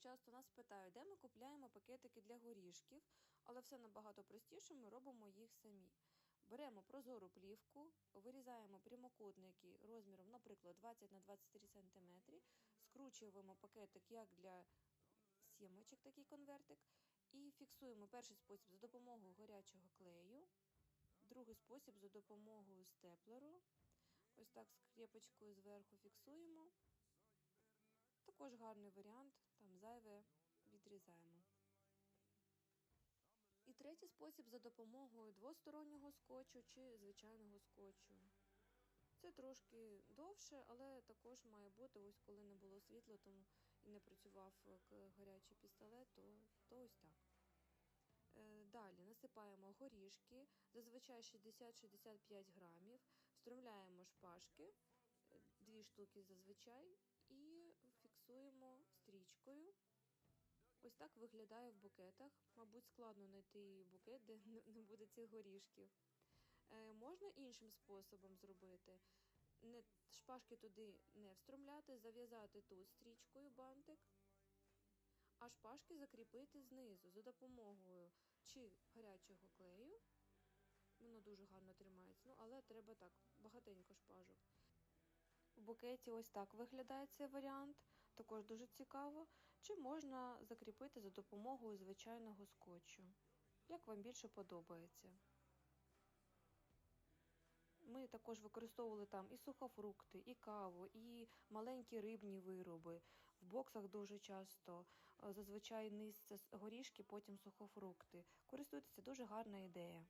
часто нас питають, де ми купляємо пакетики для горішків, але все набагато простіше, ми робимо їх самі. Беремо прозору плівку, вирізаємо прямокутники розміром, наприклад, 20 на 23 см, скручуємо пакетик як для сімочок, такий конвертик, і фіксуємо перший спосіб за допомогою гарячого клею, другий спосіб за допомогою степлеру. Ось так скріпочкою зверху фіксуємо. Також гарний варіант, там зайве відрізаємо. І третій спосіб за допомогою двостороннього скотчу чи звичайного скотчу. Це трошки довше, але також має бути, ось коли не було світла, тому і не працював гарячий пістолет, то, то ось так. Е, Далі насипаємо горішки, зазвичай 60-65 грамів, встромляємо шпажки, е, дві штуки зазвичай, і фіксуємо стрічкою. Ось так виглядає в букетах. Мабуть, складно знайти букет, де не буде цих горішків. Е, можна іншим способом зробити. Не, шпажки туди не встромляти, зав'язати тут стрічкою бантик, а шпажки закріпити знизу за допомогою чи гарячого клею. Воно дуже гарно тримається, ну але треба так, багатенько шпажок. В букеті ось так виглядає цей варіант, також дуже цікаво. Чи можна закріпити за допомогою звичайного скотчу, як вам більше подобається. Ми також використовували там і сухофрукти, і каву, і маленькі рибні вироби. В боксах дуже часто е, зазвичай низ це горішки, потім сухофрукти. Користуйтеся дуже гарна ідея.